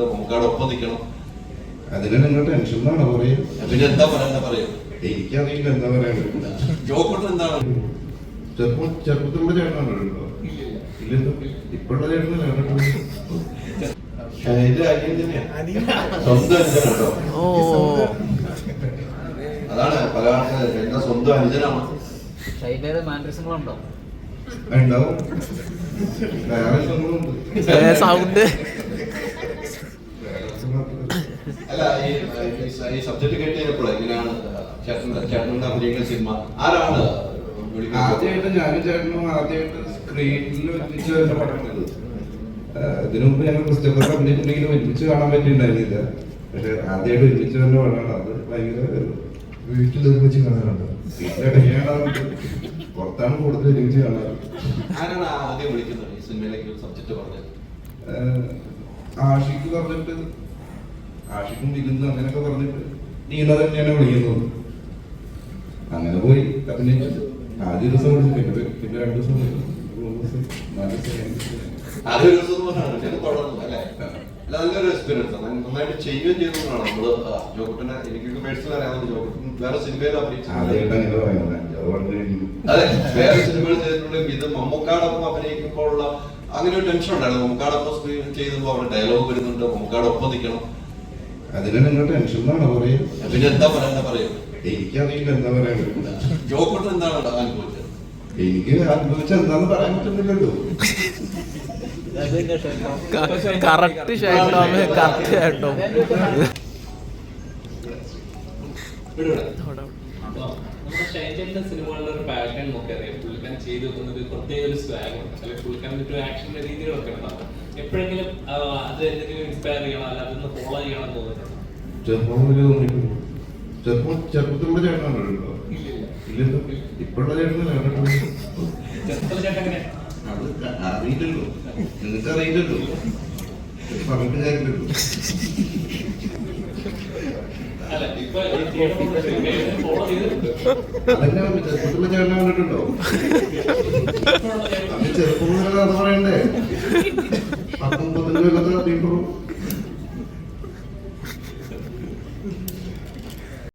വരുന്നുണ്ട് അവിടെ ഒപ്പം നിൽക്കണം. അതിന് നിങ്ങൾ ടെൻഷൻ എന്നാണോ പറയും? പിന്നെ എന്താ പറയാ പറയും? എനിക്കറിയില്ല എന്താ പറയാ? ജോക്കോട്ടൻ എന്താണ്? ചെറുപ്പം ചെറുപ്പത്തിലുള്ള ചേട്ടനാണോ ഉണ്ടോ ഇല്ലല്ലോ ഇപ്പോഴുള്ള ചേട്ടനല്ല അനിയൻ തന്നെയാ. സ്വന്തം അനുജനാട്ടോ. ഓ. അതാണ് പല എന്റെ സ്വന്തം അനുജനാണ്? ഉണ്ടാവും. വേറെ സൗണ്ട് അല്ല ഈ സബ്ജക്ട് കേട്ട് എങ്ങനെയാണ് ചേട്ടൻ ചേട്ടനുടെ അഭിനയിക്കുന്ന സിനിമ? ആരാണ് ആദ്യമായിട്ട് ഞാനും ചേട്ടനും ആദ്യമായിട്ട് സ്ക്രീനിൽ ഒരുമിച്ച് വരുന്ന ഇതിനു മുമ്പ് ഞങ്ങൾ ക്രിസ്റ്റഫർ കണ്ടിട്ടുണ്ടെങ്കിലും ഒരുമിച്ച് കാണാൻ പറ്റിയിട്ടുണ്ടായിരുന്നില്ല. പക്ഷെ ആദ്യമായിട്ട് ഒരുമിച്ച് വരുന്ന പടമാണ്. അത് ഭയങ്കര വീട്ടിൽ ഒരുമിച്ച് കാണാറുണ്ട്. പുറത്താണ് കൂടുതൽ ഒരുമിച്ച് കാണാറ്. ആരാണ് ആദ്യം വിളിക്കുന്നത് ഈ സിനിമയിലേക്ക് സബ്ജക്ട് പറഞ്ഞത്? ആഷിക്ക് പറഞ്ഞിട്ട് ആഷിക്കും വിരുന്ന് അങ്ങനെയൊക്കെ പറഞ്ഞിട്ട് നീന തന്നെയാണ് വിളിക്കുന്നത് അങ്ങനെ പോയി. അഭിനയിച്ചു ആദ്യ ദിവസം വിളിച്ചു. പിന്നെ പിന്നെ രണ്ടു ദിവസം അതൊരു നല്ലൊരു എക്സ്പീരിയൻസ് ആണ്. നന്നായിട്ട് ചെയ്യുകയും ചെയ്തതാണ് നമ്മൾ ആ, ജോക്കുട്ടനെ എനിക്ക് പേഴ്സണൽ അറിയാവുന്ന ജോക്കുട്ടൻ വേറെ സിനിമയിൽ അഭിനയിച്ചു. ആദ്യമായിട്ട് അങ്ങനെ പറയുന്നത്. അഞ്ചാറ് പടം കഴിഞ്ഞു. അതെ വേറെ സിനിമകൾ ചെയ്തിട്ടുണ്ടെങ്കിൽ ഇത് മമ്മൂക്കാടൊപ്പം അഭിനയിക്കുമ്പോൾ ഉള്ള അങ്ങനെ ഒരു ടെൻഷൻ ഉണ്ടായിരുന്നു. മമ്മൂക്കാടൊപ്പം സ്ക്രീൻ ചെയ്യുമ്പോൾ അവരുടെ ഡയലോഗ് വരുന്നുണ്ട്. മമ്മൂക്കാടൊപ്പം നിൽക്കണം. അതിന് നിങ്ങൾ ടെൻഷൻ എന്നാണ് എനിക്കറിയില്ല എന്താ പറയാൻ എനിക്ക് അനുഭവിച്ച എന്താന്ന് പറയാൻ പറ്റുന്നില്ലല്ലോ. കറക്റ്റ് ഒരു പാറ്റേൺ നോക്കിയറിയാം അറിയാം പുള്ളിക്കാൻ ചെയ്തു വെക്കുന്ന ഒരു പ്രത്യേക ഒരു സ്വാഗ് ഉണ്ട്. അല്ലെങ്കിൽ പുള്ളിക്കാൻ ഒരു ആക്ഷന്റെ രീതികളൊക്കെ ഉണ്ടാവും. എപ്പോഴെങ്കിലും അത് എന്തെങ്കിലും ഇൻസ്പയർ ചെയ്യണം? അല്ല അതൊന്ന് ഫോളോ ചെയ്യണം തോന്നുന്നു. ചെറുപ്പം ചെറുപ്പം ചെറുപ്പത്തിലുള്ള ചേട്ടനാണല്ലോ ഇല്ലല്ലോ ഇപ്പോഴുള്ള ചേട്ടനല്ല ചെറുപ്പത്തിൽ ചേട്ടൻ എങ്ങനെ അത് അറിയില്ലല്ലോ. നിങ്ങൾക്ക് അറിയില്ലല്ലോ. പറഞ്ഞിട്ട് കാര്യമില്ലല്ലോ പറഞ്ഞു, ചെറുപ്പത്തിലുള്ള ചേട്ടനെ കണ്ടിട്ടുണ്ടോ? അത് ചെറുപ്പം മുതലേ കഥ പറയണ്ടേ? Patungkot ang gano'n din bro.